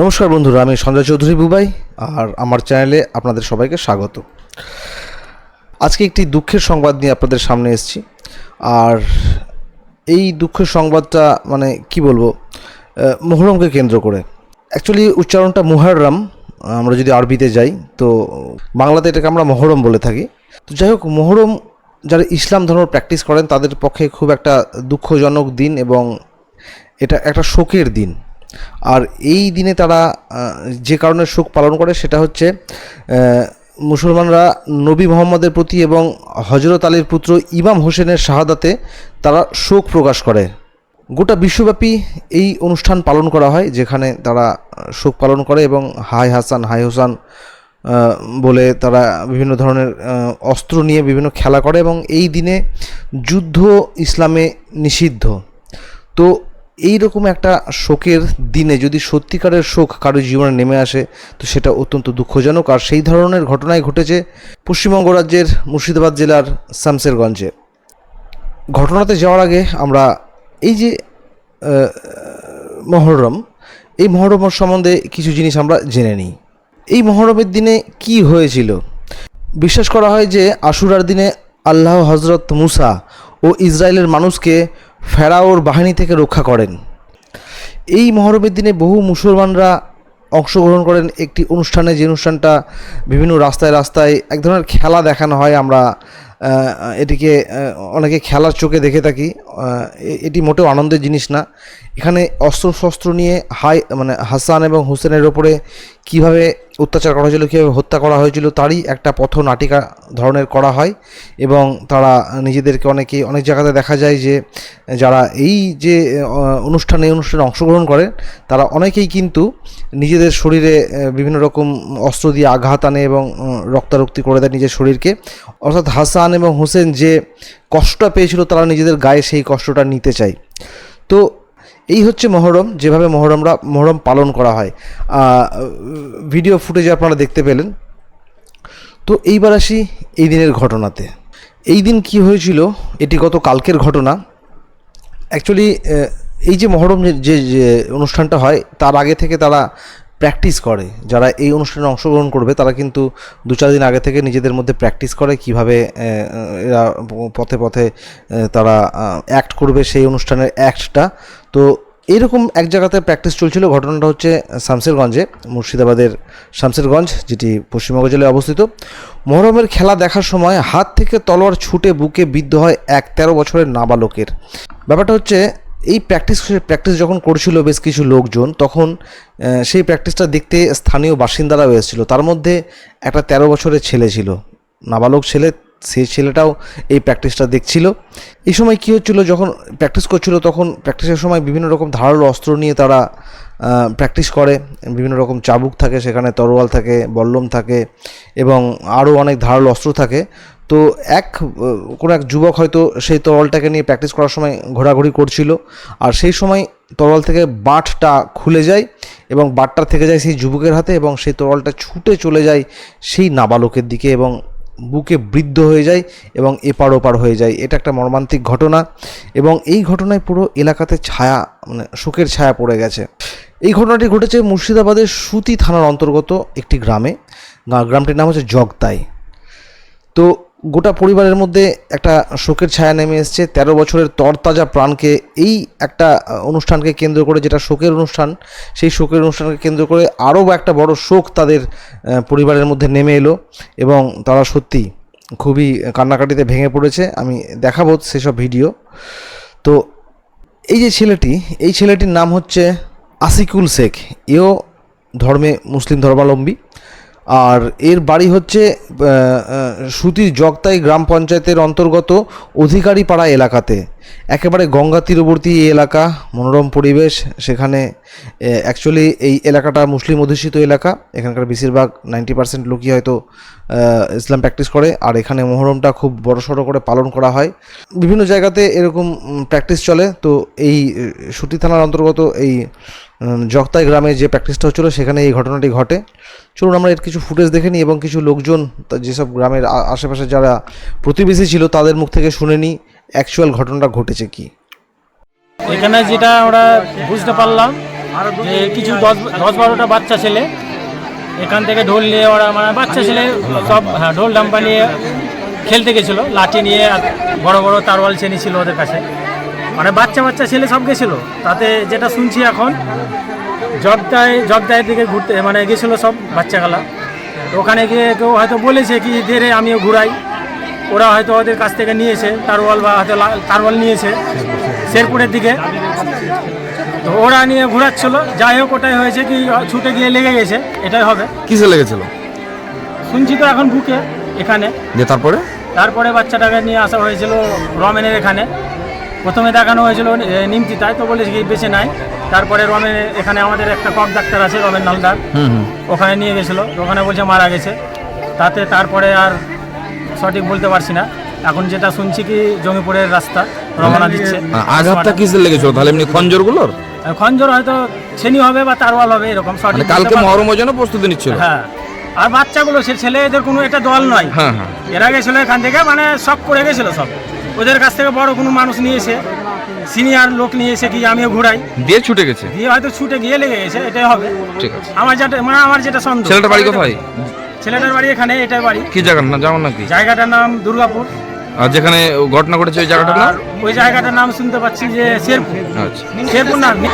নমস্কার বন্ধুরা, আমি সঞ্জয় চৌধুরী বুবাই, আর আমার চ্যানেলে আপনাদের সবাইকে স্বাগত। আজকে একটি দুঃখের সংবাদ নিয়ে আপনাদের সামনে এসেছি। আর এই দুঃখের সংবাদটা মানে কি বলব মোহরমকে কেন্দ্র করে। অ্যাকচুয়ালি উচ্চারণটা মুহাররাম, আমরা যদি আরবিতে যাই, তো বাংলাতে এটাকে আমরা মহরম বলে থাকি। তো যাই হোক, মহরম যারা ইসলাম ধর্ম প্র্যাকটিস করেন, তাদের পক্ষে খুব একটা দুঃখজনক দিন এবং এটা একটা শোকের দিন। আর এই দিনে তারা যে কারণে শোক পালন করে সেটা হচ্ছে মুসলমানরা নবী মোহাম্মদের প্রতি এবং হজরত আলীর পুত্র ইমাম হোসেনের শাহাদাতে তারা শোক প্রকাশ করে। গোটা বিশ্বব্যাপী এই অনুষ্ঠান পালন করা হয়, যেখানে তারা শোক পালন করে এবং হাই হাসান, হাই হোসান বলে তারা বিভিন্ন ধরনের অস্ত্র নিয়ে বিভিন্ন খেলা করে এবং এই দিনে যুদ্ধ ইসলামে নিষিদ্ধ। তো এই রকম একটা শোকের দিনে যদি সত্যিকারের শোক কারও জীবনে নেমে আসে, তো সেটা অত্যন্ত দুঃখজনক। আর সেই ধরনের ঘটনাই ঘটেছে পশ্চিমবঙ্গ রাজ্যের মুর্শিদাবাদ জেলার শামসেরগঞ্জে। ঘটনাতে যাওয়ার আগে আমরা এই যে মহরম, এই মহরমের সম্বন্ধে কিছু জিনিস আমরা জেনে নিই। এই মহরমের দিনে কি হয়েছিল? বিশ্বাস করা হয় যে আশুরার দিনে আল্লাহ হজরত মুসা ও ইসরায়েলের মানুষকে ফেরাওর বাহিনী থেকে রক্ষা করেন। এই মহরমের দিনে বহু মুসলমানরা অংশগ্রহণ করেন। একটি অনুষ্ঠানে যে অনুষ্ঠানটা বিভিন্ন রাস্তায় রাস্তায় এক ধরনের খেলা দেখানো হয় আমরা এটিকে অনেকে খেলার চোখে দেখে থাকি। এটি মোটেও আনন্দের জিনিস না। এখানে অস্ত্র শস্ত্র নিয়ে হাই মানে হাসান এবং হুসেনের ওপরে কীভাবে অত্যাচার করা হয়েছিল, কীভাবে হত্যা করা হয়েছিল, তারই একটা পথ নাটিকা ধরনের করা হয় এবং তারা নিজেদেরকে অনেকে, অনেক জায়গাতে দেখা যায় যে যারা এই যে অনুষ্ঠানে অনুষ্ঠানে অংশগ্রহণ করেন, তারা অনেকেই কিন্তু নিজেদের শরীরে বিভিন্ন রকম অস্ত্র দিয়ে আঘাত আনে এবং রক্তারক্তি করে দেয় নিজের শরীরকে। অর্থাৎ হাসান এবং হোসেন যে কষ্টটা পেয়েছিল, তারা নিজেদের গায়ে সেই কষ্টটা নিতে চায়। তো এই হচ্ছে মহরম, যেভাবে মহরমরা, মহরম পালন করা হয়। ভিডিও ফুটেজে আপনারা দেখতে পেলেন। তো এইবার আসি এই দিনের ঘটনাতে। এই দিন কি হয়েছিল, এটি গত কালকের ঘটনা। অ্যাকচুয়ালি এই যে মহরম যে- যে অনুষ্ঠানটা হয়, তার আগে থেকে তারা প্র্যাকটিস করে। যারা এই অনুষ্ঠানে অংশগ্রহণ করবে, তারা কিন্তু দু চার দিন আগে থেকে নিজেদের মধ্যে প্র্যাকটিস করে কীভাবে এরা পথে পথে তারা অ্যাক্ট করবে সেই অনুষ্ঠানের অ্যাক্টটা তো এইরকম এক জায়গাতে প্র্যাকটিস চলছিল। ঘটনাটা হচ্ছে শামসেরগঞ্জে, মুর্শিদাবাদের শামসেরগঞ্জ, যেটি পশ্চিমবঙ্গ জেলায় অবস্থিত। মহরমের খেলা দেখার সময় হাত থেকে তলোয়ার ছুটে বুকে বিদ্ধ হয় এক তেরো বছরের নাবালকের। ব্যাপারটা হচ্ছে এই প্র্যাকটিস প্র্যাকটিস যখন করছিল বেশ কিছু লোকজন, তখন সেই প্র্যাকটিসটা দেখতে স্থানীয় বাসিন্দারাও এসেছিল। তার মধ্যে একটা তেরো বছরের ছেলে ছিল। নাবালক ছেলে সেই ছেলেটাও এই প্র্যাকটিসটা দেখছিল। এই সময় কী হচ্ছিল, যখন প্র্যাকটিস করছিল, তখন প্র্যাকটিসের সময় বিভিন্ন রকম ধারালো অস্ত্র নিয়ে তারা প্র্যাকটিস করে। বিভিন্ন রকম চাবুক থাকে, সেখানে তরোয়াল থাকে, বল্লম থাকে এবং আরও অনেক ধারালো অস্ত্র থাকে। তো এক কোনো এক যুবক হয়তো সেই তরলটাকে নিয়ে প্র্যাকটিস করার সময় ঘোরাঘুরি করছিল। আর সেই সময় তরল থেকে বাঁটটা খুলে যায় এবং বাঁটটা থেকে যায় সেই যুবকের হাতে এবং সেই তরলটা ছুটে চলে যায় সেই নাবালকের দিকে এবং বুকে বৃদ্ধ হয়ে যায় এবং এপার ওপার হয়ে যায়। এটা একটা মর্মান্তিক ঘটনা এবং এই ঘটনায় পুরো এলাকাতে ছায়া মানে শোকের ছায়া পড়ে গেছে। এই ঘটনাটি ঘটেছে মুর্শিদাবাদের সুতি থানার অন্তর্গত একটি গ্রামে। গ্রামটির নাম হচ্ছে জগতাই। তো গোটা পরিবারের মধ্যে একটা শোকের ছায়া নেমে এসছে। তেরো বছরের তরতাজা প্রাণকে এই একটা অনুষ্ঠানকে কেন্দ্র করে যেটা শোকের অনুষ্ঠান, সেই শোকের অনুষ্ঠানকে কেন্দ্র করে আরও একটা বড় শোক তাদের পরিবারের মধ্যে নেমে এলো এবং তারা সত্যি খুবই কান্নাকাটিতে ভেঙে পড়েছে। আমি দেখাবো সেসব ভিডিও। তো এই যে ছেলেটি, এই ছেলেটির নাম হচ্ছে আসিকুল শেখ। এও ধর্মে মুসলিম ধর্মাবলম্বী। আর এর বাড়ি হচ্ছে সুতির জগতাই গ্রাম পঞ্চায়েতের অন্তর্গত অধিকারী পাড়া এলাকাতে। একেবারে গঙ্গা তীরবর্তী এই এলাকা, মনোরম পরিবেশ, সেখানে অ্যাকচুয়ালি এই এলাকাটা মুসলিম অধ্যুষিত এলাকা। এখানকার বেশিরভাগ নাইনটি পার্সেন্ট লোকই হয়তো ইসলাম প্র্যাকটিস করে। আর এখানে মহরমটা খুব বড়সড় করে পালন করা হয়। বিভিন্ন জায়গাতে এরকম প্র্যাকটিস চলে। তো এই, সুতি থানার অন্তর্গত এই জগতাই গ্রামে যে প্র্যাকটিসটা হচ্ছিল, সেখানে এই ঘটনাটি ঘটে। চলুন আমরা এর কিছু ফুটেজ দেখে নিই এবং কিছু লোকজন যেসব গ্রামের আশেপাশে যারা প্রতিবেশী ছিল, তাদের মুখ থেকে শুনে নিই অ্যাকচুয়াল ঘটনাটা ঘটেছে কি। এখানে যেটা আমরা বুঝতে পারলাম যে কিছু দশ দশ বারোটা বাচ্চা ছেলে, এখান থেকে ঢোল নিয়ে ওরা মানে বাচ্চা ছেলে সব হ্যাঁ ঢোল ডাম্পা নিয়ে খেলতে গেছিল, লাঠি নিয়ে বড় বড় তারওয়াল চেনি ছিল ওদের কাছে। মানে বাচ্চা বাচ্চা ছেলে সব গেছিল। তাতে যেটা শুনছি এখন জগদায় জগদায়ের দিকে ঘুরতে মানে গেছিল সব বাচ্চাগুলা ওখানে গিয়ে কেউ হয়তো বলেছে কি ধীরে আমিও ঘুরাই। ওরা হয়তো ওদের কাছ থেকে নিয়েছে তারওয়াল বা হয়তো তারওয়াল নিয়েছে শেরপুরের দিকে। তো ওরা নিয়ে ঘোরাচ্ছিল। যাই হোক ওটাই হয়েছে কি ছুটে গিয়ে লেগে গেছে। এটাই হবে। কিসে লেগেছিল? শুনছি তো এখন বুকে এখানে। যে তারপরে? তারপরে বাচ্চাটাকে নিয়ে আসা হয়েছিল রমেনের এখানে। প্রথমে দেখানো হয়েছিল নিমতিতায় তো বলেছি বেঁচে নাই। তারপরে রমেন এখানে আমাদের একটা কক ডাক্তার আছে রমেন নালদার। ওখানে নিয়ে গেছিল ওখানে বলছে মারা গেছে। তাতে তারপরে আর সঠিক বলতে পারছি না। এখন যেটা শুনছি কি জমিপুরের রাস্তা রওনা দিচ্ছে। আ- আঘাতটা কিসে লেগেছিল? তাহলে এমনি খঞ্জরগুলোর? খঞ্জর হয়তো ছেনি হবে বা তারওয়াল হবে এরকম সঠিক মানে কালকে। মহরমের জন্য প্রস্তুতি নিচ্ছিল। হ্যাঁ। আর বাচ্চাগুলো সে ছেলে এদের কোনো একটা দল নয়। হ্যাঁ হ্যাঁ। এরা গেছিল এখান থেকে মানে সব করে গেছিল সব। ওদের কাছ থেকে বড় কোনো মানুষ নিয়েছে সিনিয়র লোক নিয়েছে কি আমিও ঘুরাই। দিয়ে ছুটে গেছে? দিয়ে হয়তো ছুটে গিয়ে লেগে গেছে এটাই হবে। ঠিক আছে। আমার যেটা মানে আমার যেটা সন্দেহ। ছেলেটার বাড়ি কোথায়? ছেলেটার বাড়ি এখানে এটাই বাড়ি। কি জায়গা না জানো নাকি জায়গাটার নাম দুর্গাপুর। আর যেখানে ঘটনা ঘটেছে ওই জায়গাটার নাম? ওই জায়গাটার নাম শুনতে পাচ্ছি যে শেরপুর। আচ্ছা। শেরপুর না আগে